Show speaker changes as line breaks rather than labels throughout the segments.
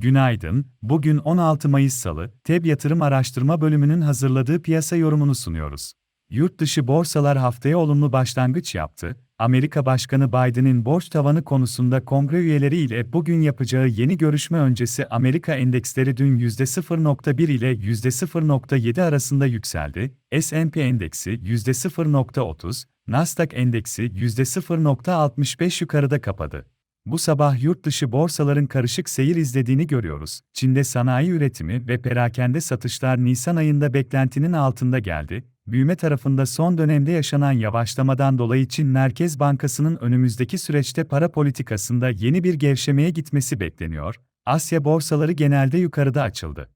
Günaydın, bugün 16 Mayıs Salı, TEB Yatırım Araştırma Bölümünün hazırladığı piyasa yorumunu sunuyoruz. Yurt dışı borsalar haftaya olumlu başlangıç yaptı. Amerika Başkanı Biden'in borç tavanı konusunda kongre üyeleri ile bugün yapacağı yeni görüşme öncesi Amerika endeksleri dün %0.1 ile %0.7 arasında yükseldi. S&P endeksi %0.30, Nasdaq endeksi %0.65 yukarıda kapadı. Bu sabah yurt dışı borsaların karışık seyir izlediğini görüyoruz. Çin'de sanayi üretimi ve perakende satışlar Nisan ayında beklentinin altında geldi. Büyüme tarafında son dönemde yaşanan yavaşlamadan dolayı Çin Merkez Bankası'nın önümüzdeki süreçte para politikasında yeni bir gevşemeye gitmesi bekleniyor. Asya borsaları genelde yukarıda açıldı.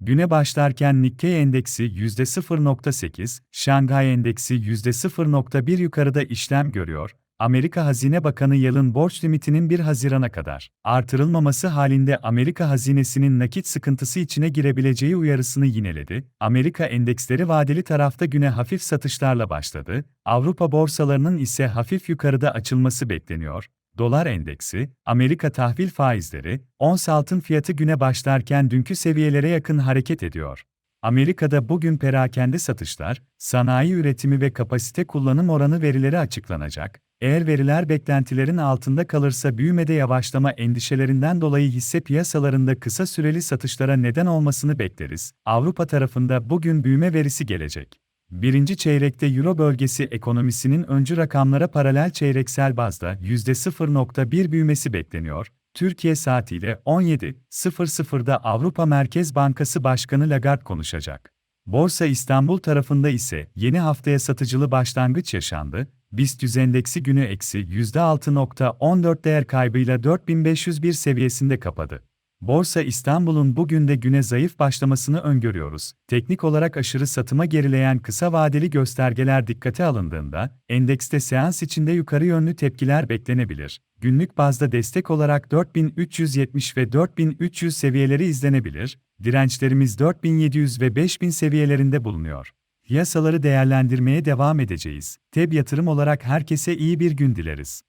Güne başlarken Nikkei endeksi %0.8, Şanghay endeksi %0.1 yukarıda işlem görüyor. Amerika Hazine Bakanı Yalın borç limitinin 1 Haziran'a kadar artırılmaması halinde Amerika hazinesinin nakit sıkıntısı içine girebileceği uyarısını yineledi. Amerika endeksleri vadeli tarafta güne hafif satışlarla başladı. Avrupa borsalarının ise hafif yukarıda açılması bekleniyor. Dolar endeksi, Amerika tahvil faizleri, ons altın fiyatı güne başlarken dünkü seviyelere yakın hareket ediyor. Amerika'da bugün perakende satışlar, sanayi üretimi ve kapasite kullanım oranı verileri açıklanacak. Eğer veriler beklentilerin altında kalırsa büyümede yavaşlama endişelerinden dolayı hisse piyasalarında kısa süreli satışlara neden olmasını bekleriz. Avrupa tarafında bugün büyüme verisi gelecek. Birinci çeyrekte Euro bölgesi ekonomisinin öncü rakamlara paralel çeyreksel bazda %0.1 büyümesi bekleniyor. Türkiye saatiyle 17.00'da Avrupa Merkez Bankası Başkanı Lagarde konuşacak. Borsa İstanbul tarafında ise yeni haftaya satıcılı başlangıç yaşandı. BIST endeksi günü eksi %6.14 değer kaybıyla 4501 seviyesinde kapadı. Borsa İstanbul'un bugün de güne zayıf başlamasını öngörüyoruz. Teknik olarak aşırı satıma gerileyen kısa vadeli göstergeler dikkate alındığında, endekste seans içinde yukarı yönlü tepkiler beklenebilir. Günlük bazda destek olarak 4370 ve 4300 seviyeleri izlenebilir, dirençlerimiz 4700 ve 5000 seviyelerinde bulunuyor. Piyasaları değerlendirmeye devam edeceğiz. TEB yatırım olarak herkese iyi bir gün dileriz.